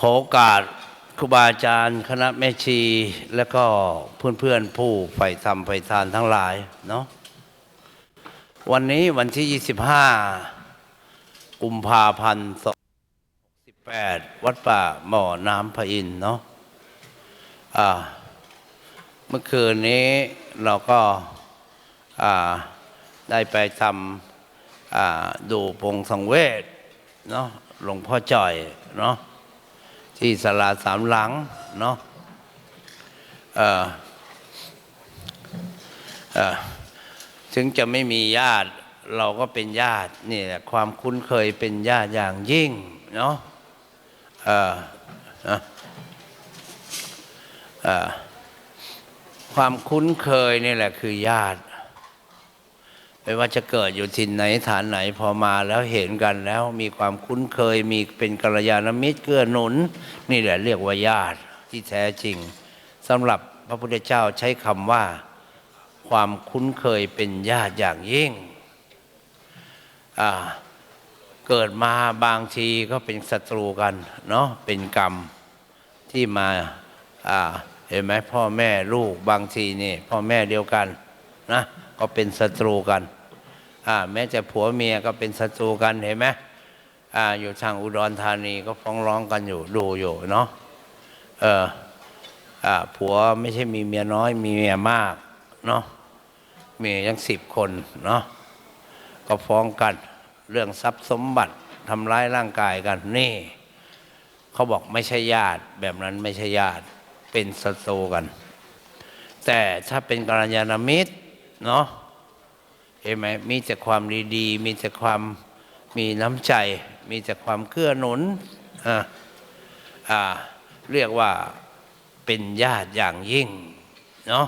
ขอโอกาสครูบาอาจารย์ คณะแม่ชี และก็เพื่อนๆผู้ใฝ่ธรรมใฝ่ทานทั้งหลายเนาะวันนี้วันที่ 25 กุมภาพันธ์2018วัดป่าหม่อน้ำพระอินเนาะอ่าเมื่อคืนนี้เราก็อ่าได้ไปทำอ่าดูพงสังเวชเนาะหลวงพ่อจ่อยเนาะ ที่สลาสามหลังเนาะถึงจะไม่มีญาติเราก็เป็นญาตินี่แหละความคุ้นเคยเป็นญาติอย่างยิ่งเนาะความคุ้นเคยนี่แหละคือญาติ ไม่ว่าจะเกิดอยู่ถิ่นไหนฐานไหนพอมาแล้วเห็นกันแล้วมีความคุ้นเคยมีเป็นกัลยาณมิตรเกื้อหนุน นี่แหละเรียกว่าญาติที่แท้จริงสำหรับพระพุทธเจ้าใช้คำว่า ความคุ้นเคยเป็นญาติอย่างยิ่งเกิดมาบางทีก็เป็นศัตรูกันเนาะเป็นกรรมที่มาเห็นไหมพ่อแม่ลูกบางทีนี่พ่อแม่เดียวกันนะก็เป็นศัตรูกัน แม้จะผัวเมียก็เป็นศัตรูกันเห็นไหมอ่าอยู่ทางอุดรธานีก็ฟ้องร้องกันอยู่ดูอยู่เนาะเอออ่าผัวไม่ใช่มีเมียน้อย มีเมียมากเนาะเมียังสิบคนเนาะก็ฟ้องกันเรื่องทรัพย์สมบัติทำร้ายร่างกายกันนี่เขาบอกไม่ใช่ญาติแบบนั้นไม่ใช่ญาติเป็นศัตรูกัน แต่ถ้าเป็นกัลยาณมิตรเนาะ เห็นไหมมีแต่ความดีๆ มีแต่ความมีน้ำใจ มีแต่ความเกื้อหนุนอ่าอ่าเรียกว่าเป็นญาติอย่างยิ่งเนาะ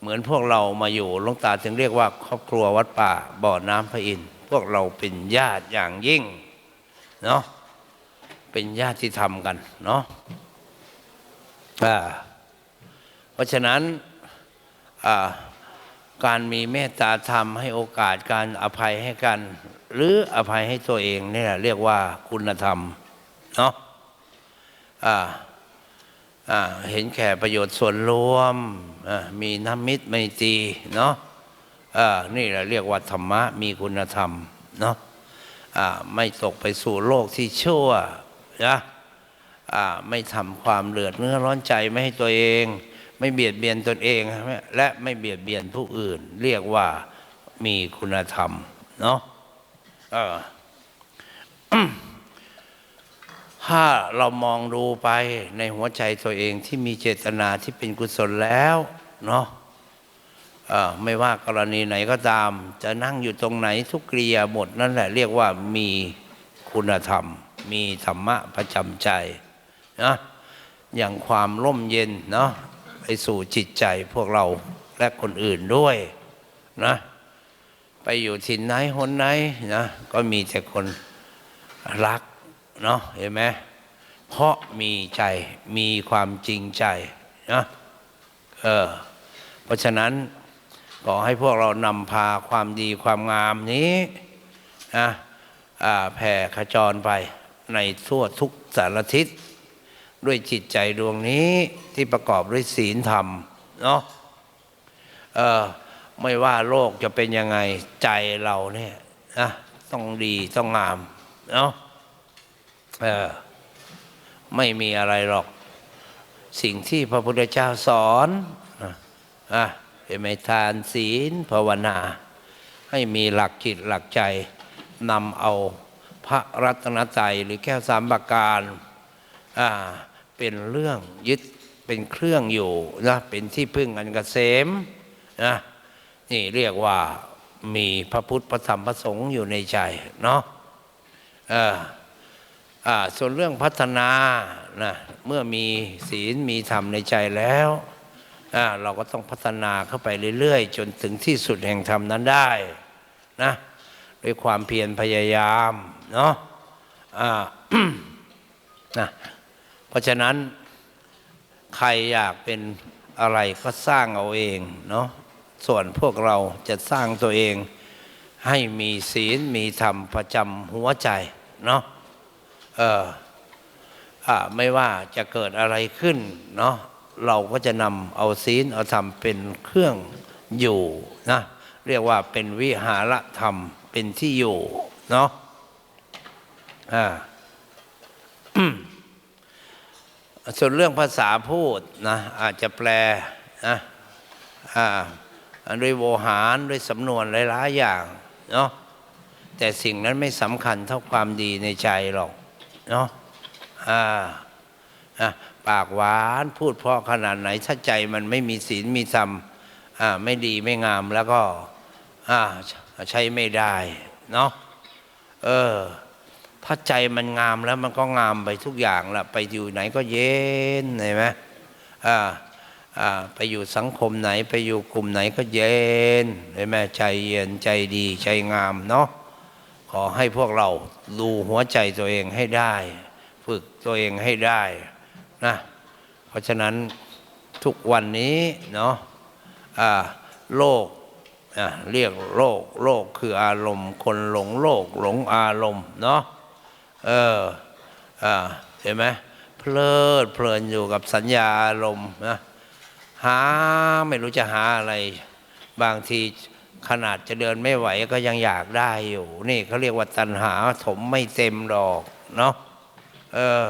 เหมือนพวกเรามาอยู่หลวงตาถึงเรียกว่า ครอบครัววัดป่าบ่อน้ำพระอินทร์พวกเราเป็นญาติอย่างยิ่งเนาะเป็นญาติที่ทำกันเนาะอ่าเพราะฉะนั้นอ่า การมีเมตตาธรรมให้โอกาสการอภัยให้กัน หรืออภัยให้ตัวเองนี่แหละเรียกว่าคุณธรรมเนาะอ่าอ่าเห็นแก่ประโยชน์ส่วนรวมมีน้ำมิตรไมตรีเนาะอ่านี่แหละเรียกว่าธรรมะมีคุณธรรมเนาะอ่าไม่ตกไปสู่โลกที่ชั่วนะอ่าไม่ทำความเลือดเนื้อร้อนใจไม่ให้ตัวเอง ไม่เบียดเบียนตนเอง และไม่เบียดเบียนผู้อื่น เรียกว่ามีคุณธรรม เนาะเออถ้าเรามองดูไปในหัวใจตัวเองที่มีเจตนาที่เป็นกุศลแล้วเนาะไม่ว่ากรณีไหนก็ตาม จะนั่งอยู่ตรงไหนทุกกริยาหมดนั่นแหละเรียกว่ามีคุณธรรม มีธรรมะประจำใจนะอย่างความร่มเย็นเนาะ ไปสู่จิตใจพวกเราและคนอื่นด้วยนะไปอยู่ถิ่นไหนหนไหนนะก็มีแต่คนรักเนาะเห็นไหมเพราะมีใจมีความจริงใจนะเออเพราะฉะนั้นขอให้พวกเรานำพาความดีความงามนี้นะแผ่ขจรไปในทั่วทุกสารทิศ ด้วยจิตใจดวงนี้ที่ประกอบด้วยศีลธรรมเนาะเออไม่ว่าโลกจะเป็นยังไงใจเราเนี่ยนะต้องดีต้องงามเนาะเออไม่มีอะไรหรอก สิ่งที่พระพุทธเจ้าสอนอะอะเห็นไมทานศีลภาวนา ให้มีหลักจิตหลักใจนำเอาพระรัตนตรัยหรือแก้วสามประการอ่า เป็นเรื่องยึดเป็นเครื่องอยู่นะเป็นที่พึ่งอันกเกษมนะนี่เรียกว่ามีพระพุทธพระธรรมพระสงฆ์อยู่ในใจเนาะเอออ่าส่วนเรื่องพัฒนานะเมื่อมีศีลมีธรรมในใจแล้วอ่าเราก็ต้องพัฒนาเข้าไปเรื่อยๆ จนถึงที่สุดแห่งธรรมนั้นได้นะด้วยความเพียรพยายามเนาะอ่านะ เพราะฉะนั้นใครอยากเป็นอะไรก็สร้างเอาเองเนาะส่วนพวกเราจะสร้างตัวเอง ให้มีศีลมีธรรมประจำหัวใจเนาะเอออไม่ว่าจะเกิดอะไรขึ้นเนาะเราก็จะนำเอาศีลเอาธรรมเป็นเครื่องอยู่นะเรียกว่าเป็นวิหารธรรมเป็นที่อยู่เนาะอ่า ส่วนเรื่องภาษาพูดนะอาจจะแปลนะอ่าด้วยโวหารด้วยสำนวนหลายๆอย่างเนาะแต่สิ่งนั้นไม่สำคัญเท่าความดีในใจหรอกเนาะอ่าปากหวานพูดเพราะขนาดไหนถ้าใจมันไม่มีศีลมีธรรมอ่าไม่ดีไม่งามแล้วก็อ่าใช้ไม่ได้เนาะเออ ถ้าใจมันงามแล้วมันก็งามไปทุกอย่างละไปอยู่ไหนก็เย็นเห็นไหมอ่าอ่าไปอยู่สังคมไหนไปอยู่กลุ่มไหนก็เย็นเห็นไหมใจเย็นใจดีใจงามเนาะขอให้พวกเราดูหัวใจตัวเองให้ได้ ฝึกตัวเองให้ได้นะเพราะฉะนั้นทุกวันนี้เนาะอ่าโลกเรียกโลกโลกคืออารมณ์ คนหลงโลกหลงอารมณ์เนาะ เอออ่าเห็นไหมเพลิดเพลินอยู่กับสัญญาอารมณ์นะหาไม่รู้จะหาอะไร บางทีขนาดจะเดินไม่ไหวก็ยังอยากได้อยู่ นี่เขาเรียกว่าตัณหาถมไม่เต็มดอกเนาะเออ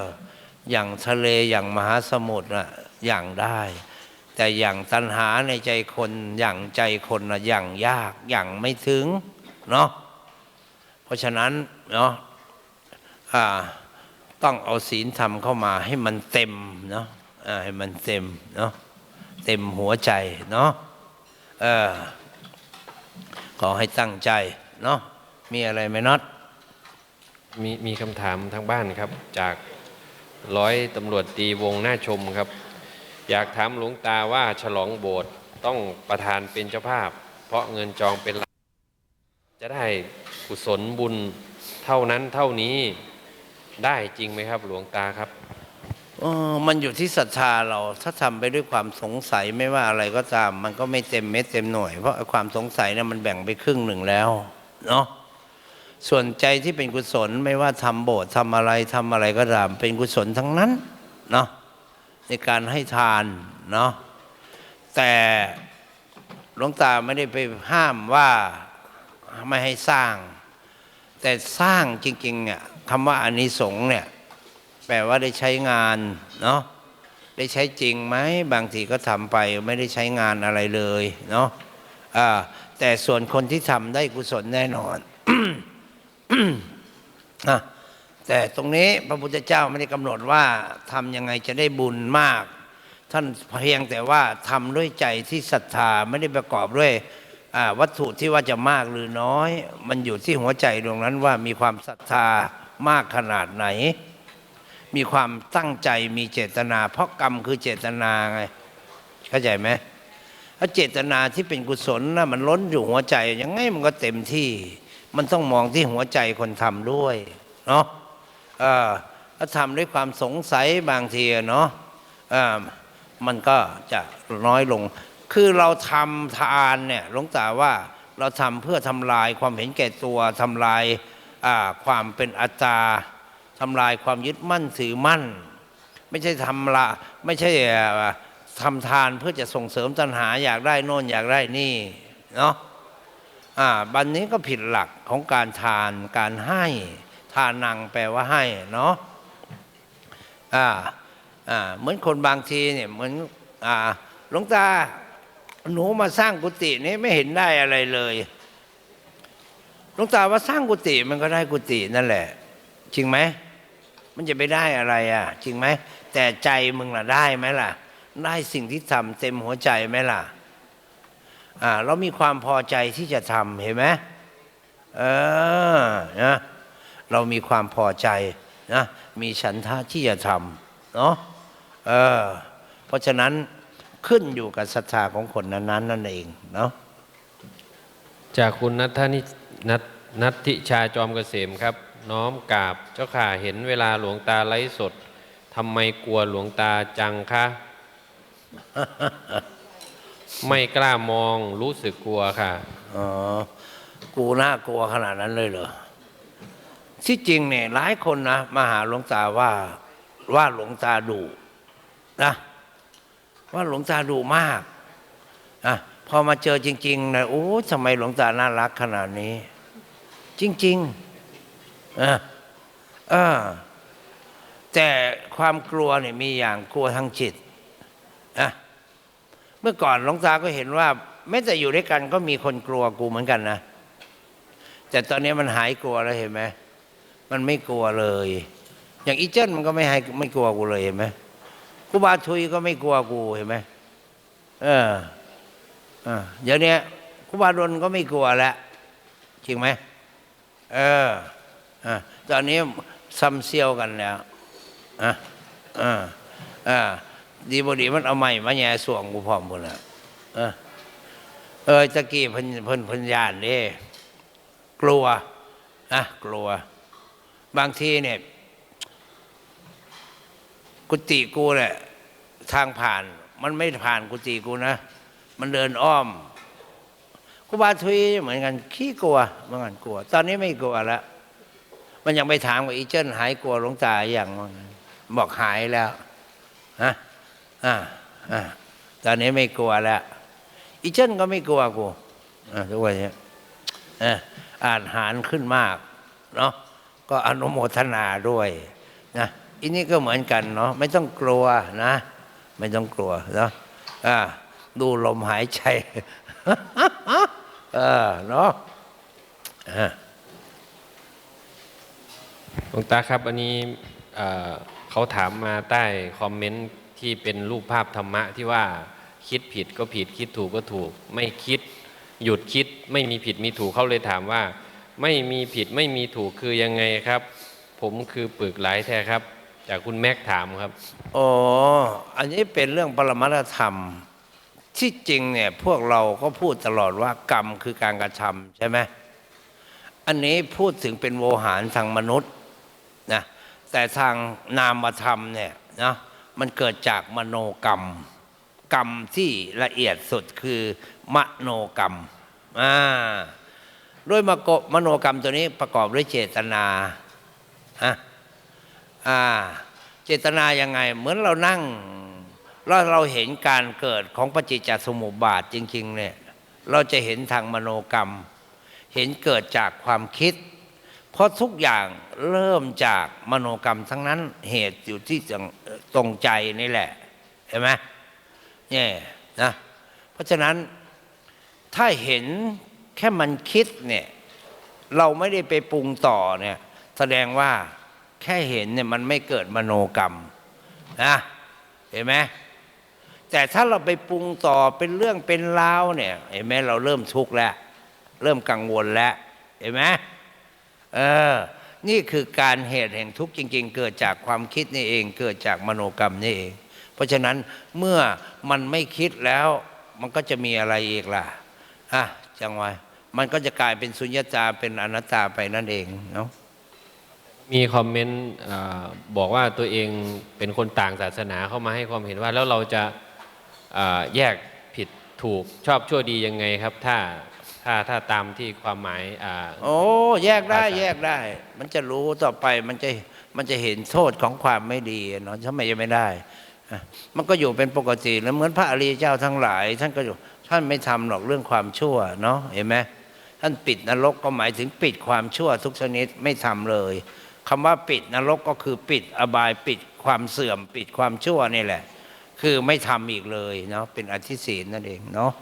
อย่างทะเลอย่างมหาสมุทรอะอย่างได้ แต่อย่างตัณหาในใจคนอย่างใจคนนะอย่างยากอย่างไม่ถึงเนาะเพราะฉะนั้นเนาะ ต้องเอาศีลธรรมเข้ามาให้มันเต็มเนาะให้มันเต็มเนาะเต็มหัวใจเนาะเออขอให้ตั้งใจเนาะมีอะไรไหมน็อตมีมีคำถามทางบ้านครับ จากร้อยตำรวจตีวงหน้าชมครับ อยากถามหลวงตาว่าฉลองโบสถ์ต้องประธานเป็นเจ้าภาพ เพราะเงินจองเป็นจะได้กุศลบุญเท่านั้นเท่านี้ ได้จริงไหมครับ หลวงตาครับออมันอยู่ที่ศรัทธาเราถ้าทำไปด้วยความสงสัยไม่ว่าอะไรก็ตาม มันก็ไม่เต็มเม็ดเต็มหน่วย เพราะความสงสัยเนี่ยมันแบ่งไปครึ่งหนึ่งแล้วเนาะส่วนใจที่เป็นกุศลไม่ว่าทำโบสถ์ทำอะไรทำอะไรก็ตาม เป็นกุศลทั้งนั้นเนาะในการให้ทานเนาะแต่หลวงตาไม่ได้ไปห้ามว่าไม่ให้สร้าง แต่สร้างจริงๆเนี่ย คำว่าอานิสงส์เนี่ยแปลว่าได้ใช้งานเนาะได้ใช้จริงไหมบางทีก็ทำไปไม่ได้ใช้งานอะไรเลยเนาะแต่ส่วนคนที่ทำได้กุศลแน่นอนอะแต่ตรงนี้พระพุทธเจ้าไม่ได้กำหนดว่าทำยังไงจะได้บุญมาก ท่านเพียงแต่ว่าทำด้วยใจที่ศรัทธาไม่ได้ประกอบด้วยวัตถุที่ว่าจะมากหรือน้อย มันอยู่ที่หัวใจดวงนั้นว่ามีความศรัทธา มากขนาดไหน มีความตั้งใจมีเจตนา เพราะกรรมคือเจตนาไง เข้าใจไหมถ้าเจตนาที่เป็นกุศลนะมันล้นอยู่หัวใจ ยังไงมันก็เต็มที่ มันต้องมองที่หัวใจคนทำด้วยเนาะเออถ้าทำด้วยความสงสัยบางทีเนาะเออมันก็จะน้อยลง คือเราทำทานเนี่ยหลวงตาว่าเราทำเพื่อทำลายความเห็นแก่ตัวทำลาย ความเป็นอัตตาทำลายความยึดมั่นถือมั่น ไม่ใช่ทำละไม่ใช่ทำทานเพื่อจะส่งเสริมตัณหาอยากได้โน่นอยากได้นี่เนาะอ่าบันนี้ก็ผิดหลักของการทานการให้ทานังแปลว่าให้เนาะอ่าอ่าเหมือนคนบางทีเนี่ยเหมือนอ่าหลวงตาหนูมาสร้างกุฏินี้ไม่เห็นได้อะไรเลย ลวงตาว่าสร้างกุฏิมันก็ได้กุฏินั่นแหละ จริงไหมมันจะไปได้อะไรอะ จริงไหมแต่ใจมึงล่ะได้ไหมล่ะ ได้สิ่งที่ทำเต็มหัวใจไหมล่ะอ่าเรามีความพอใจที่จะทำเห็นไหมเออนะเรามีความพอใจนะมีฉันทะที่จะทำเนาะเออเพราะฉะนั้นขึ้นอยู่กับศรัทธาของคนนั้น ๆ นั่นเองเนาะจากคุณนัทธนิ นัทนัทธิชาจอมเกษมครับ น้อมกราบเจ้าข่าเห็นเวลาหลวงตาไลฟ์สดทำไมกลัวหลวงตาจังคะไม่กล้ามองรู้สึกกลัวค่ะอ๋อกูน่ากลัวขนาดนั้นเลยเหรอที่จริงเนี่ยหลายคนนะมาหาหลวงตาว่าว่าหลวงตาดุนะว่าหลวงตาดุมากอะ พอมาเจอจริงๆนะโอ้ทำไมหลวงตาน่ารักขนาดนี้ จริงๆอะอ่าแต่ความกลัวเนี่ยมีอย่างกลัวทางจิตอะเมื่อก่อนหลวงตาก็เห็นว่าแม้แต่อยู่ด้วยกันก็มีคนกลัวกูเหมือนกันนะแต่ตอนนี้มันหายกลัวแล้วเห็นไหมมันไม่กลัวเลย อย่างอีเจิ้นมันก็ไม่ให้ไม่กลัวกูเลยเห็นไหมครูบาทุยก็ไม่กลัวกูเห็นไหมเออ เดี๋ยวนี้ครูบาดนก็ไม่กลัวแล้วจริงไหมเอออะตอนนี้ซ้ำเซียวกันแล้วอะอ่าอ่าดีบดีมันเอาใหม่มาแย่สวงกูพร้อมหมดแล้วเออเออตะกี้เพันเพันเพันยานเด้กลัวอะกลัว บางทีเนี่ย กุฏิกูแหละทางผ่าน มันไม่ผ่านกุฏิกูนะ มันเดินอ้อมกูบาทุยเหมือนกันขี้กลัวเหมือนกันกลัว ตอนนี้ไม่กลัวแล้วมันยังไปถามว่าอีเจิ้นหายกลัวหลวงตาอย่างบอกหายแล้วฮะอ่าอ่าตอนนี้ไม่กลัวแล้วอีเจิ้นก็ไม่กลัวกูทุกวันนี้เอออ่านหารขึ้นมากเนาะก็อนุโมทนาด้วยนะอันนี้ก็เหมือนกันเนาะไม่ต้องกลัวนะ ไม่ต้องกลัวเนาะอ่า ดูลมหายใจเออเนาะอ่าหลวงตาครับอันนี้เขาถามมาใต้คอมเมนต์ที่เป็นรูปภาพธรรมะที่ว่าคิดผิดก็ผิดคิดถูกก็ถูก ไม่คิดหยุดคิดไม่มีผิดมีถูกเขาเลยถามว่า ไม่มีผิดไม่มีถูกคือยังไงครับ ผมคือปึกหลายแท้ครับ จากคุณแม็กถามครับอ๋ออันนี้เป็นเรื่องปรมัตธรรม ที่จริงเนี่ยพวกเราก็พูดตลอดว่ากรรมคือการกระทำใช่ไหมอันนี้พูดถึงเป็นโวหารทางมนุษย์นะแต่ทางนามธรรมเนี่ยนะมันเกิดจากมโนกรรม กรรมที่ละเอียดสุดคือมโนกรรมอ่าด้วยมโกมโนกรรมตัวนี้ประกอบด้วยเจตนาฮะอ่าเจตนายังไง เหมือนเรานั่ง แล้วเราเห็นการเกิดของปฏิจจสมุปบาทจริงๆเนี่ยเราจะเห็นทางมโนกรรม เห็นเกิดจากความคิด เพราะทุกอย่างเริ่มจากมโนกรรมทั้งนั้นเหตุอยู่ที่ตรงใจนี่แหละ เห็นไหมเนี่ยนะเพราะฉะนั้นถ้าเห็นแค่มันคิดเนี่ยเราไม่ได้ไปปรุงต่อเนี่ยแสดงว่าแค่เห็นเนี่ยมันไม่เกิดมโนกรรมนะเห็นไหม แต่ถ้าเราไปปรุงต่อเป็นเรื่องเป็นราวเนี่ยเห็นไหมเราเริ่มทุกข์แล้ว เริ่มกังวลแล้วเห็นไหมเออ นี่คือการเหตุแห่งทุกข์จริง ๆ เกิดจากความคิดนี่เอง เกิดจากมโนกรรมนี่เอง เพราะฉะนั้นเมื่อมันไม่คิดแล้ว มันก็จะมีอะไรอีกล่ะอะจังไว้มันก็จะกลายเป็นสุญญตาเป็นอนัตตาไปนั่นเองเนาะมีคอมเมนต์บอกว่าตัวเองเป็นคนต่างศาสนาเข้ามาให้ความเห็นว่าแล้วเราจะ แยกผิดถูกชอบชั่วดียังไงครับ ถ้าถ้าถ้าตามที่ความหมายอ่าโอ้แยกได้ภาษาแยกได้ มันจะรู้ต่อไปมันจะมันจะเห็นโทษของความไม่ดีเนาะทำไมจะไม่ได้อะมันก็อยู่เป็นปกติแล้วเหมือนพระอริยเจ้าทั้งหลาย ท่านก็อยู่ท่านไม่ทำหรอกเรื่องความชั่วเนาะเห็นไหมท่านปิดนรกก็หมายถึงปิดความชั่วทุกชนิดไม่ทำเลยคำว่าปิดนรกก็คือปิดอบายปิดความเสื่อม ปิดความชั่วนี่แหละ คือไม่ทำอีกเลยเนาะเป็นอธิศีลนั่นเองเนาะ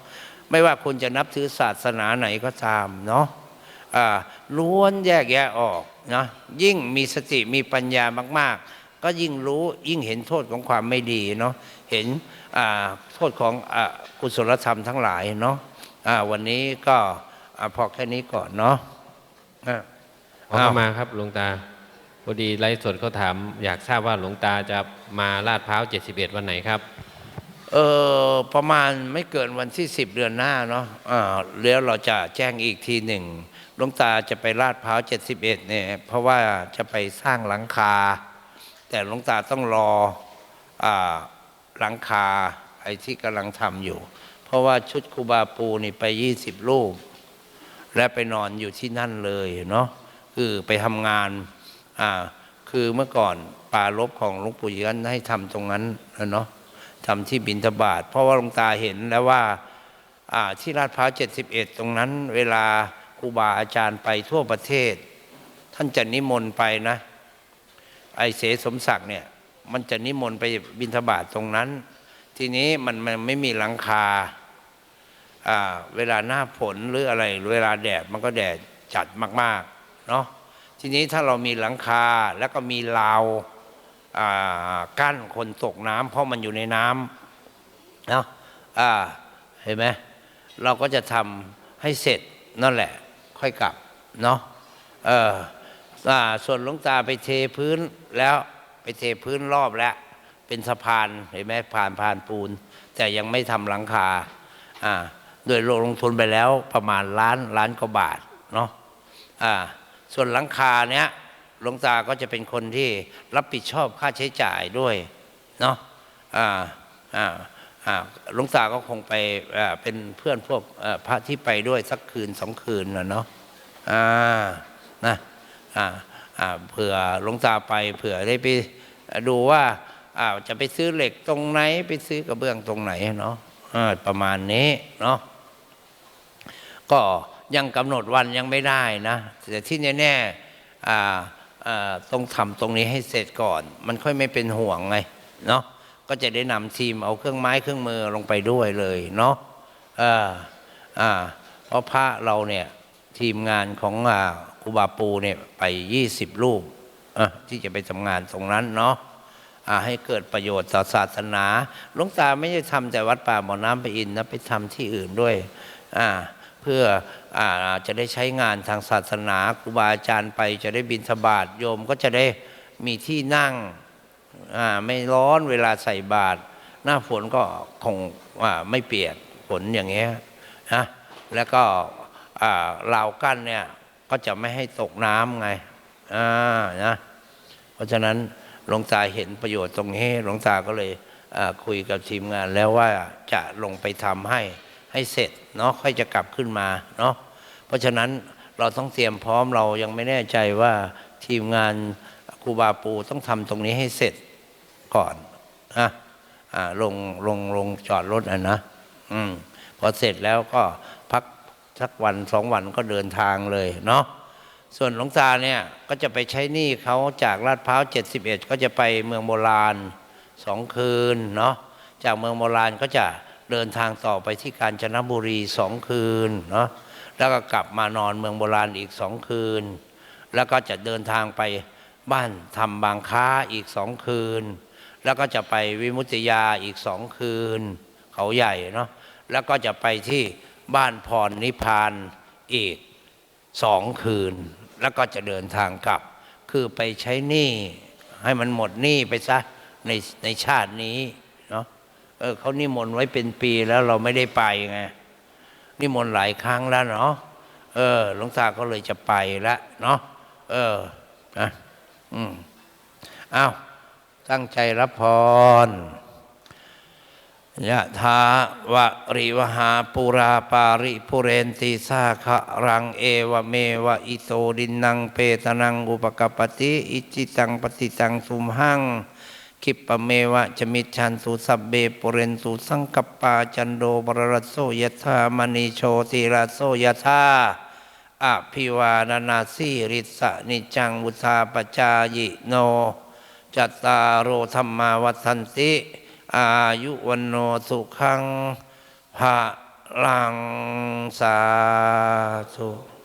ไม่ว่าคุณจะนับถือศาสนาไหนก็ตามเนาะอ่าล้วนแยกแยะออกนะยิ่งมีสติมีปัญญามาก ๆ ก็ยิ่งรู้ยิ่งเห็นโทษของความไม่ดีเนาะเห็นอ่าโทษของอากุศลธรรมทั้งหลายเนาะอ่าวันนี้ก็อ่าพอแค่นี้ก่อนเนาะอะขอเข้ามาครับหลวงตา พอดีไลฟ์สดเขาถาม อยากทราบว่าหลวงตาจะมาลาดพร้าว71วันไหนครับ เออประมาณไม่เกินวันที่สิบเดือนหน้าเนาะอ่าแล้วเราจะแจ้งอีกทีหนึ่งหลวงตาจะไปลาดพร้าวเจ็ดสิบเอ็ดเนี่ยเพราะว่าจะไปสร้างหลังคา แต่หลวงตาต้องรออาหลังคาไอ้ที่กำลังทำอยู่ เพราะว่าชุดครูบาปูนี่ไปยี่สิบรูป และไปนอนอยู่ที่นั่นเลยเนาะคือไปทำงาน อ่า คือเมื่อก่อนปปารบของหลวงปู่ยันให้ทำตรงนั้นนะเนาะทำที่บินทบาท เพราะว่าหลวงตาเห็นแล้วว่าอ่าที่ลาดพร้าว71ตรงนั้น เวลาครูบาอาจารย์ไปทั่วประเทศ ท่านจะนิมนต์ไปนะ ไอเสสมศักดิ์เนี่ย มันจะนิมนต์ไปบินทบาทตรงนั้น ทีนี้มันมันไม่มีหลังคาอ่าเวลาหน้าฝนหรืออะไร เวลาแดดมันก็แดดจัดมาก ๆ เนาะ ทีนี้ถ้าเรามีหลังคาแล้วก็มีราวกั้นคนตกน้ำเพราะมันอยู่ในน้ำเนาะเห็นไหมเราก็จะทำให้เสร็จนั่นแหละ ค่อยกลับเนาะเออส่วนหลวงตาไปเทพื้นแล้วไปเทพื้นรอบแล้ว เป็นสะพานเห็นไหมผ่านผ่านปูน แต่ยังไม่ทำหลังคาอ่าโดยลงทุนไปแล้วประมาณล้านล้านกว่าบาทเนาะอ่า ส่วนหลังคาเนี้ยหลวงตาก็จะเป็นคนที่รับผิดชอบค่าใช้จ่ายด้วยเนาะอ่าอ่าอ่าหลวงตาก็คงไปอ่าเป็นเพื่อนพวกอ่อพระที่ไปด้วยสักคืนสองคืนนะเนาะอ่านะอ่าอ่าเผื่อหลวงตาไปเผื่อได้ไปดูว่าอ้าวจะไปซื้อเหล็กตรงไหนไปซื้อกระเบื้องตรงไหนเนาะอ่าประมาณนี้เนาะก็ ยังกำหนดวันยังไม่ได้นะแต่ที่แน่ๆต้องทำตรงนี้ให้เสร็จก่อน มันค่อยไม่เป็นห่วงไงเนาะก็จะได้นำทีมเอาเครื่องไม้เครื่องมือลงไปด้วยเลยเนาะอ่าอ่าเพราะพระเราเนี่ยทีมงานของอ่าครูบาปูเนี่ยไป 20 รูปอะที่จะไปทำงานตรงนั้นเนาะให้เกิดประโยชน์ต่อศาสนาหลวงตาไม่ได้ทำแต่วัดป่าบ่อน้ำไปอินนะไปทำที่อื่นด้วย อ่า พื่ออจะได้ใช้งานทางศาสนาครูบาอาจารย์ไป จะได้บิณฑบาตโยมก็จะได้มีที่นั่งไม่ร้อนเวลาใส่บาตรหน้าฝนก็คงไม่เปียกฝนอย่างเงี้ยนะแล้วก็ราวกั้นเนี่ยก็จะไม่ให้ตกน้ำไงอ่านะเพราะฉะนั้นหลวงตาเห็นประโยชน์ตรงนี้หลวงตาก็เลยคุยกับทีมงานแล้วว่าจะลงไปทำให้ ให้เสร็จเนาะค่อยจะกลับขึ้นมาเนาะเพราะฉะนั้นเราต้องเตรียมพร้อมเรายังไม่แน่ใจว่าทีมงานครูบาปูต้องทำตรงนี้ให้เสร็จก่อนนะลงลงลงจอดรถอะนะอืมพอเสร็จแล้วก็พักสักวันสองวันก็เดินทางเลยเนาะส่วนหลวงตาเนี่ยก็จะไปใช้หนี้เขาจากลาดพร้าว71 ก็จะไปเมืองโบราณสองคืนเนาะจากเมืองโบราณก็จะ เดินทางต่อไปที่กาญจนบุรีสองคืนเนาะแล้วก็กลับมานอนเมืองโบราณอีกสองคืน แล้วก็จะเดินทางไปบ้านทำบางค้าอีกสองคืน แล้วก็จะไปวิมุตติยาอีกสองคืน เขาใหญ่เนาะแล้วก็จะไปที่บ้านพรนิพพานอีกสองคืน แล้วก็จะเดินทางกลับ คือไปใช้หนี้ให้มันหมดหนี้ไปซะในในชาตินี้ เออเขานิมนต์ไว้เป็นปีแล้วเราไม่ได้ไปไงนิมนต์หลายครั้งแล้วเนาะเออหลวงตาก็เลยจะไปแล้วเนาะเออนะอืมอ้าวตั้งใจรับพรยะถาวะริวหาปุราปาริปุเรนติสาคะรังเอวเมวะอิโตดินนังเปตนังอุปกปติ อิจิตังปฏิตังสุมหัง คิปะเมวะจมิชันสุสับเบปุเรนสุสังกปาจันโดบรรโสยถามณีโชติราโสยถาอภิวานานาสีริสะนิจังวุธาปจายโน จัตตารโอธรรมาวัฏันติ อายุวันโนสุขังภะลังสาธุ